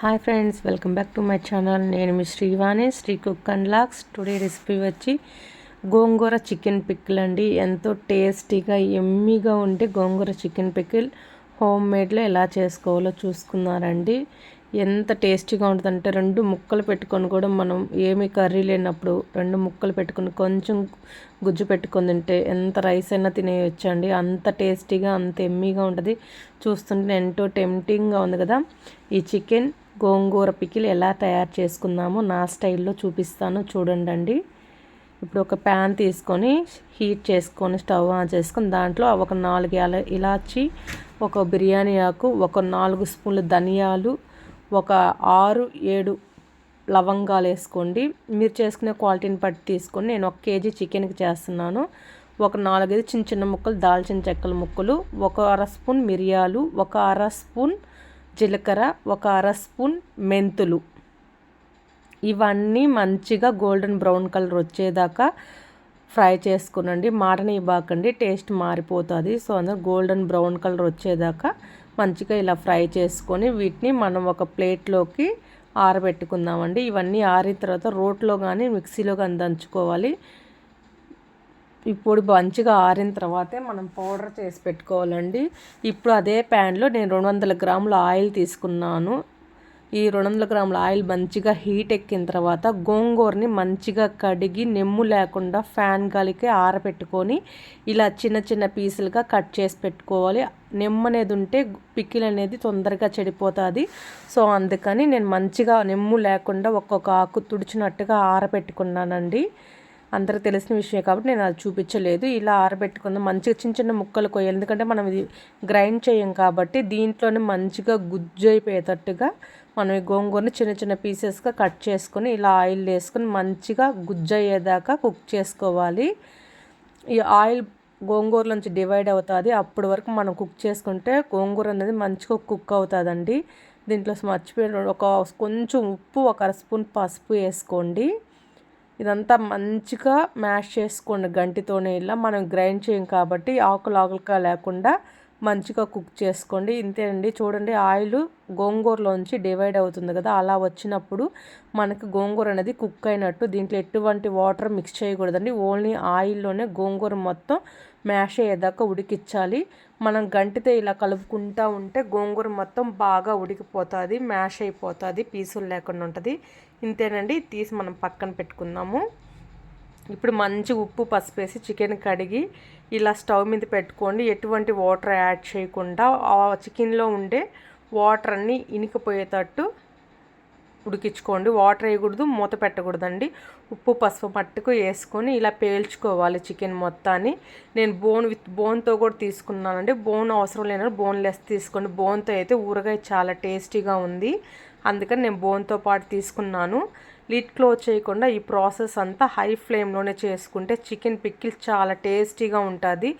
Hi friends welcome back to my channel నేను మీ Srivani Sri cook and looks. Today recipe వచ్చి gongura chicken pickle అండి. ఎంతో టేస్టీగా ఎమ్మీగా ఉంటే గోంగూర చికెన్ పిక్కిల్ హోమ్ మేడ్లో ఎలా చేసుకోవాలో చూసుకున్నారండి. ఎంత టేస్టీగా ఉంటుందంటే రెండు ముక్కలు పెట్టుకొని కూడా మనం ఏమి కర్రీ లేనప్పుడు రెండు ముక్కలు పెట్టుకొని కొంచెం గుజ్జు పెట్టుకొని తింటే ఎంత రైస్ అయినా తినేయొచ్చండి. అంత టేస్టీగా అంత ఎమ్మీగా ఉంటుంది. చూస్తుంటే ఎంతో టెంప్టింగ్గా ఉంది కదా. ఈ చికెన్ గోంగూర పికిల్ ఎలా తయారు చేసుకుందామో నా స్టైల్లో చూపిస్తాను చూడండి ఇప్పుడు ఒక ప్యాన్ తీసుకొని హీట్ చేసుకొని స్టవ్ ఆన్ చేసుకొని దాంట్లో ఒక నాలుగు ఇలాచి ఒక బిర్యానీ ఆకు ఒక నాలుగు స్పూన్లు ధనియాలు ఒక ఆరు ఏడు లవంగాలు వేసుకోండి. మీరు చేసుకునే క్వాలిటీని బట్టి తీసుకొని నేను ఒక కేజీ చికెన్కి చేస్తున్నాను. ఒక నాలుగైదు చిన్న చిన్న ముక్కలు దాల్చిన చెక్కల ముక్కలు ఒక అర స్పూన్ మిరియాలు ఒక అర స్పూన్ జీలకర్ర ఒక అర స్పూన్ మెంతులు. ఇవన్నీ మంచిగా గోల్డెన్ బ్రౌన్ కలర్ వచ్చేదాకా ఫ్రై చేసుకునండి. మాటని ఇవ్వకండి టేస్ట్ మారిపోతుంది. సో అందరూ గోల్డెన్ బ్రౌన్ కలర్ వచ్చేదాకా మంచిగా ఇలా ఫ్రై చేసుకొని వీటిని మనం ఒక ప్లేట్లోకి ఆరబెట్టుకుందామండి. ఇవన్నీ ఆరిన తర్వాత రోట్లో కానీ మిక్సీలో కానీ దంచుకోవాలి. ఇప్పుడు మంచిగా ఆరిన తర్వాతే మనం పౌడర్ చేసి పెట్టుకోవాలండి. ఇప్పుడు అదే ప్యాన్లో నేను రెండు వందల గ్రాముల ఆయిల్ తీసుకున్నాను. ఈ రెండు వందల గ్రాముల ఆయిల్ మంచిగా హీట్ ఎక్కిన తర్వాత గోంగూరని మంచిగా కడిగి నెమ్ము లేకుండా ఫ్యాన్ గాలికి ఆరబెట్టుకొని ఇలా చిన్న చిన్న పీసులుగా కట్ చేసి పెట్టుకోవాలి. నెమ్ము అనేది ఉంటే పికిల్ అనేది తొందరగా చెడిపోతుంది. సో అందుకని నేను మంచిగా నెమ్ము లేకుండా ఒక్కొక్క ఆకు తుడిచినట్టుగా ఆరబెట్టుకున్నానండి అందరికి తెలిసిన విషయం కాబట్టి నేను అది చూపించలేదు. ఇలా ఆరబెట్టుకుందాం. మంచిగా చిన్న చిన్న ముక్కలు కొయ్యాలి. ఎందుకంటే మనం ఇది గ్రైండ్ చేయం కాబట్టి దీంట్లోనే మంచిగా గుజ్జు అయిపోయేటట్టుగా మనం ఈ గోంగూరని చిన్న చిన్న పీసెస్గా కట్ చేసుకొని ఇలా ఆయిల్ వేసుకొని మంచిగా గుజ్జు అయ్యేదాకా కుక్ చేసుకోవాలి. ఈ ఆయిల్ గోంగూర నుంచి డివైడ్ అవుతుంది. అప్పటి వరకు మనం కుక్ చేసుకుంటే గోంగూర అనేది మంచిగా కుక్ అవుతుందండి. దీంట్లో మర్చిపోయిన. ఒక కొంచెం ఉప్పు ఒక అర స్పూన్ పసుపు వేసుకోండి. ఇదంతా మంచిగా మ్యాష్ చేసుకోండి గంటితోనే ఇలా. మనం గ్రైండ్ చేయం కాబట్టి ఆకులు ఆకులుగా లేకుండా మంచిగా కుక్ చేసుకోండి. ఇంతేనండి చూడండి ఆయిల్ గోంగూరలోంచి డివైడ్ అవుతుంది కదా అలా వచ్చినప్పుడు మనకు గోంగూర అనేది కుక్ అయినట్టు. దీంట్లో ఎటువంటి వాటర్ మిక్స్ చేయకూడదండి. ఓన్లీ ఆయిల్లోనే గోంగూర మొత్తం మ్యాష్ అయ్యేదాకా ఉడికిచ్చాలి. మనం గంటితో ఇలా కలుపుకుంటూ ఉంటే గోంగూర మొత్తం బాగా ఉడికిపోతుంది మ్యాష్ అయిపోతుంది పీసులు లేకుండా ఉంటుంది. ఇంతేనండి. తీసి మనం పక్కన పెట్టుకుందాము. ఇప్పుడు మంచి ఉప్పు పసుపు వేసి చికెన్ కడిగి ఇలా స్టవ్ మీద పెట్టుకోండి. ఎటువంటి వాటర్ యాడ్ చేయకుండా ఆ చికెన్లో ఉండే వాటర్ అన్నీ ఇనికిపోయేటట్టు ఉడికించుకోండి. వాటర్ వేయకూడదు మూత పెట్టకూడదండి. ఉప్పు పసుపు మట్టుకు వేసుకొని ఇలా పేల్చుకోవాలి చికెన్ మొత్తాన్ని. నేను బోన్ విత్ బోన్తో కూడా తీసుకున్నానండి. బోన్ అవసరం లేని బోన్లెస్ తీసుకోండి. బోన్తో అయితే ఊరగాయ చాలా టేస్టీగా ఉంది. అందుకని నేను బోన్తో పాటు తీసుకున్నాను. లిడ్ క్లోజ్ చేయకుండా ఈ ప్రాసెస్ అంతా హై ఫ్లేమ్లోనే చేసుకుంటే చికెన్ పిక్కిల్ చాలా టేస్టీగా ఉంటుంది.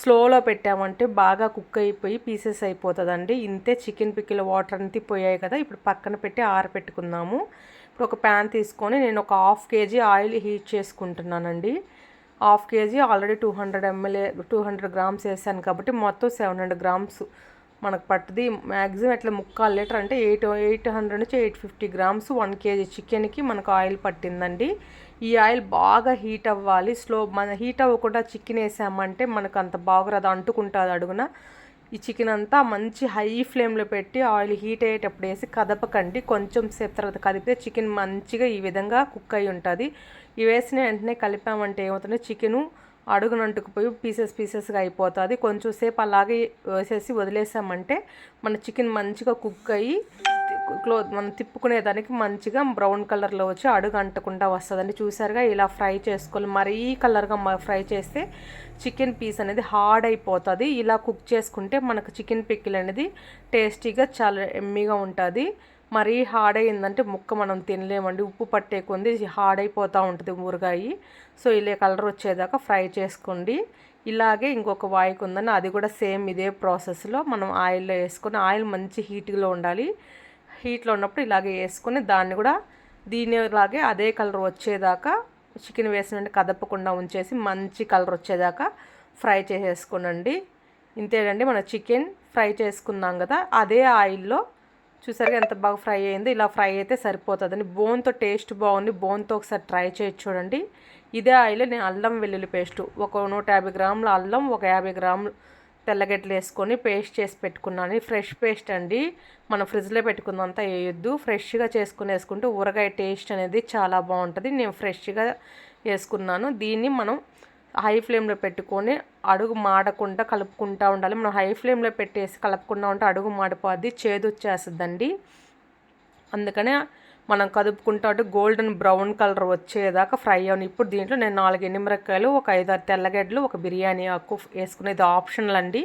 స్లోలో పెట్టామంటే బాగా కుక్ అయిపోయి పీసెస్ అయిపోతుందండి. ఇంతే చికెన్ పిక్కిల్ వాటర్ అంతా పోయాయి కదా ఇప్పుడు పక్కన పెట్టి ఆరపెట్టుకుందాము ఇప్పుడు ఒక ప్యాన్ తీసుకొని నేను ఒక హాఫ్ కేజీ ఆయిల్ హీట్ చేసుకుంటున్నానండి. Half KG already two hundred ML two hundred grams వేసాను కాబట్టి మొత్తం సెవెన్ హండ్రెడ్ గ్రామ్స్ మనకు పట్టుది. మ్యాక్సిమం ఎట్లా ముక్కాలు లీటర్ అంటే ఎయిట్ ఎయిట్ హండ్రెడ్ నుంచి eight fifty grams one KG చికెన్కి మనకు ఆయిల్ పట్టిందండి. ఈ ఆయిల్ బాగా హీట్ అవ్వాలి. స్లో మన హీట్ అవ్వకుండా చికెన్ వేసామంటే మనకు అంత బాగా అది అంటుకుంటుంది అడుగున. ఈ చికెన్ అంతా మంచి హై ఫ్లేమ్లో పెట్టి ఆయిల్ హీట్ అయ్యేటప్పుడు వేసి కదపకండి. కొంచెం సేపు తర్వాత కదిపితే చికెన్ మంచిగా ఈ విధంగా కుక్ అయి ఉంటుంది. ఇవి వేసిన వెంటనే కలిపామంటే ఏమవుతుంది? చికెను అడుగునంటుకుపోయి పీసెస్ పీసెస్గా అయిపోతుంది. కొంచెం సేపు అలాగే వేసేసి వదిలేసామంటే మన చికెన్ మంచిగా కుక్ అయ్యి క్లో మనం తిప్పుకునేదానికి మంచిగా బ్రౌన్ కలర్లో వచ్చి అడుగు అంటకుండా వస్తుందండి. చూసారుగా ఇలా ఫ్రై చేసుకోవాలి. మరీ కలర్గా ఫ్రై చేస్తే చికెన్ పీస్ అనేది హార్డ్ అయిపోతుంది. ఇలా కుక్ చేసుకుంటే మనకు చికెన్ పిక్కిల్ అనేది టేస్టీగా చాలా ఎమ్మీగా ఉంటుంది. మరీ హార్డ్ అయిందంటే ముక్క మనం తినలేమండి. ఉప్పు పట్టే కొంది హార్డ్ అయిపోతూ ఉంటుంది ఊరగాయి. సో ఇలా కలర్ వచ్చేదాకా ఫ్రై చేసుకోండి. ఇలాగే ఇంకొక వాయికి ఉందని అది కూడా సేమ్ ఇదే ప్రాసెస్లో మనం ఆయిల్లో వేసుకొని ఆయిల్ మంచి హీట్గా ఉండాలి. హీట్లో ఉన్నప్పుడు ఇలాగే వేసుకొని దాన్ని కూడా దీనిలాగే అదే కలర్ వచ్చేదాకా చికెన్ వేసిన కదపకుండా ఉంచేసి మంచి కలర్ వచ్చేదాకా ఫ్రై చేసేసుకోనండి. ఇంతేనండి మన చికెన్ ఫ్రై చేసుకున్నాం కదా అదే ఆయిల్లో చూసారుగా ఎంత బాగా ఫ్రై అయిందో ఇలా ఫ్రై అయితే సరిపోతుందండి బోన్తో టేస్ట్ బాగుంది బోన్తో ఒకసారి ట్రై చేయొచ్చు చూడండి. ఇదే ఆయిల్ నేను అల్లం వెల్లుల్లి పేస్ట్. ఒక నూట యాభై గ్రాముల అల్లం ఒక యాభై గ్రాములు తెల్లగడ్డలు వేసుకొని పేస్ట్ చేసి పెట్టుకున్నాను. ఫ్రెష్ పేస్ట్ అండి. మనం ఫ్రిడ్జ్లో పెట్టుకున్నంత వేయొద్దు. ఫ్రెష్గా చేసుకుని వేసుకుంటే ఊరగాయ టేస్ట్ అనేది చాలా బాగుంటుంది. నేను ఫ్రెష్గా వేసుకున్నాను. దీన్ని మనం హై ఫ్లేమ్లో పెట్టుకొని అడుగు మాడకుండా కలుపుకుంటూ ఉండాలి. మనం హై ఫ్లేమ్లో పెట్టేసి కలుపుకుంటూ ఉంటే అడుగు మాడిపోద్ది చేదు వచ్చేస్తుందండి. అందుకనే మనం కదుపుకుంటా ఉంటే గోల్డెన్ బ్రౌన్ కలర్ వచ్చేదాకా ఫ్రై అవును. ఇప్పుడు దీంట్లో నేను నాలుగు ఎండుమిరకాయలు ఒక ఐదు ఆరు తెల్లగడ్డలు ఒక బిర్యానీ ఆకు వేసుకునేది ఆప్షనల్ అండి.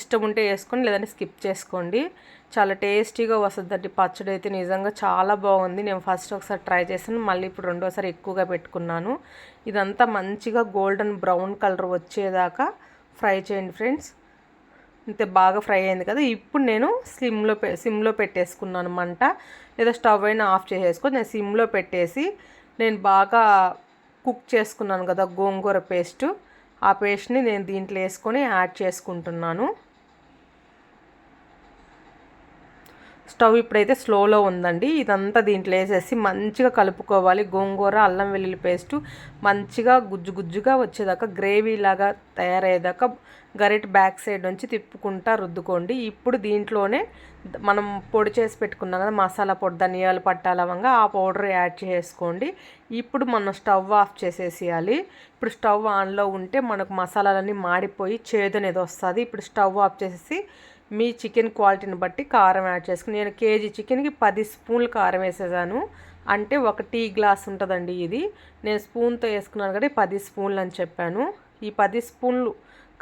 ఇష్టం ఉంటే వేసుకొని లేదంటే స్కిప్ చేసుకోండి. చాలా టేస్టీగా వస్తుందండి. పచ్చడి అయితే నిజంగా చాలా బాగుంది. నేను ఫస్ట్ ఒకసారి ట్రై చేశాను. మళ్ళీ ఇప్పుడు రెండోసారి ఎక్కువగా పెట్టుకున్నాను. ఇదంతా మంచిగా గోల్డెన్ బ్రౌన్ కలర్ వచ్చేదాకా ఫ్రై చేయండి ఫ్రెండ్స్. అంతే బాగా ఫ్రై అయింది కదా. ఇప్పుడు నేను సిమ్లో పె సిమ్లో పెట్టేసుకున్నాను మంట. లేదా స్టవ్ అయినా ఆఫ్ చేసేసుకొని నేను సిమ్లో పెట్టేసి నేను బాగా కుక్ చేసుకున్నాను కదా గోంగూర పేస్టు. ఆ పేస్ట్ని నేను దీంట్లో వేసుకొని యాడ్ చేసుకుంటున్నాను. స్టవ్ ఇప్పుడైతే స్లోలో ఉందండి. ఇదంతా దీంట్లో వేసేసి మంచిగా కలుపుకోవాలి. గోంగూర అల్లం వెల్లుల్లి పేస్టు మంచిగా గుజ్జు గుజ్జుగా వచ్చేదాకా గ్రేవీ లాగా తయారయ్యేదాకా గరిట బ్యాక్ సైడ్ నుంచి తిప్పుకుంటా రుద్దుకోండి. ఇప్పుడు దీంట్లోనే మనం పొడి చేసి పెట్టుకున్నాం కదా మసాలా పొడి ధనియాలు పట్టాలవంగా ఆ పౌడర్ యాడ్ చేసుకోండి. ఇప్పుడు మనం స్టవ్ ఆఫ్ చేసేసేయాలి. ఇప్పుడు స్టవ్ ఆన్లో ఉంటే మనకు మసాలాలన్నీ మాడిపోయి చేదు అనేది వస్తుంది. ఇప్పుడు స్టవ్ ఆఫ్ చేసేసి మీ చికెన్ క్వాలిటీని బట్టి కారం యాడ్ చేసుకుని నేను కేజీ చికెన్కి పది స్పూన్లు కారం వేసేసాను. అంటే ఒక టీ గ్లాస్ ఉంటుందండి ఇది. నేను స్పూన్తో వేసుకున్నాను కాబట్టి పది స్పూన్లు అని చెప్పాను. ఈ పది స్పూన్లు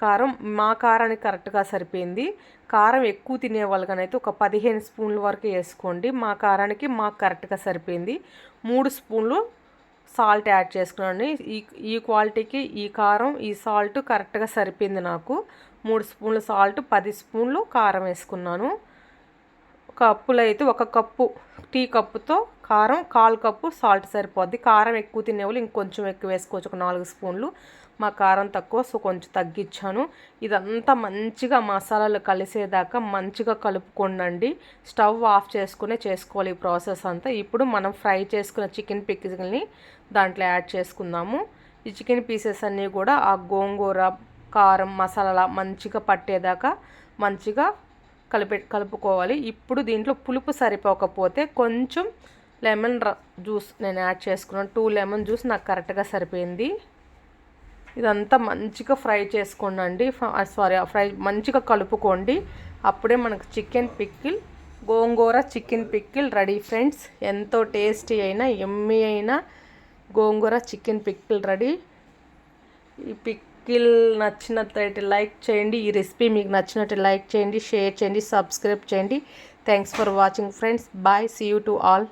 కారం మా కారానికి కరెక్ట్గా సరిపోయింది. కారం ఎక్కువ తినే వాళ్ళకనైతే ఒక పదిహేను స్పూన్ల వరకు వేసుకోండి. మా కారానికి మాకు కరెక్ట్గా సరిపోయింది. మూడు స్పూన్లు సాల్ట్ యాడ్ చేసుకున్నాను ఈ ఈ క్వాలిటీకి ఈ కారం ఈ సాల్ట్ కరెక్ట్గా సరిపోయింది నాకు. మూడు స్పూన్లు సాల్ట్ పది స్పూన్లు కారం వేసుకున్నాను. కప్పులో అయితే ఒక కప్పు టీ కప్పుతో కారం కాలు కప్పు సాల్ట్ సరిపోద్ది. కారం ఎక్కువ తినేవాళ్ళు ఇంకొంచెం ఎక్కువ వేసుకోవచ్చు ఒక నాలుగు స్పూన్లు. మా కారం తక్కువ సో కొంచెం తగ్గించాను. ఇదంతా మంచిగా మసాలాలు కలిసేదాకా మంచిగా కలుపుకోండి స్టవ్ ఆఫ్ చేసుకునే చేసుకోవాలి ఈ ప్రాసెస్ అంతా. ఇప్పుడు మనం ఫ్రై చేసుకున్న చికెన్ పిక్స్ని దాంట్లో యాడ్ చేసుకుందాము. ఈ చికెన్ పీసెస్ అన్నీ కూడా ఆ గోంగూర కారం మసాలా మంచిగా పట్టేదాకా మంచిగా కలిపే కలుపుకోవాలి. ఇప్పుడు దీంట్లో పులుపు సరిపోకపోతే కొంచెం లెమన్ జ్యూస్ నేను యాడ్ చేసుకున్నాను. టూ లెమన్ జ్యూస్ నాకు కరెక్ట్గా సరిపోయింది. ఇదంతా మంచిగా ఫ్రై చేసుకోండి సారీ ఫ్రై మంచిగా కలుపుకోండి. అప్పుడే మనకు chicken pickle gongura chicken pickle ready friends. ఎంతో టేస్టీ అయినా ఎమ్మి అయినా గోంగూర చికెన్ పిక్కిల్ రెడీ. ఈ పిక్కిల్ నచ్చినట్లయితే లైక్ చేయండి. ఈ రెసిపీ మీకు నచ్చినట్టు లైక్ చేయండి షేర్ చేయండి సబ్స్క్రైబ్ చేయండి. Thanks for watching friends. Bye see you to all.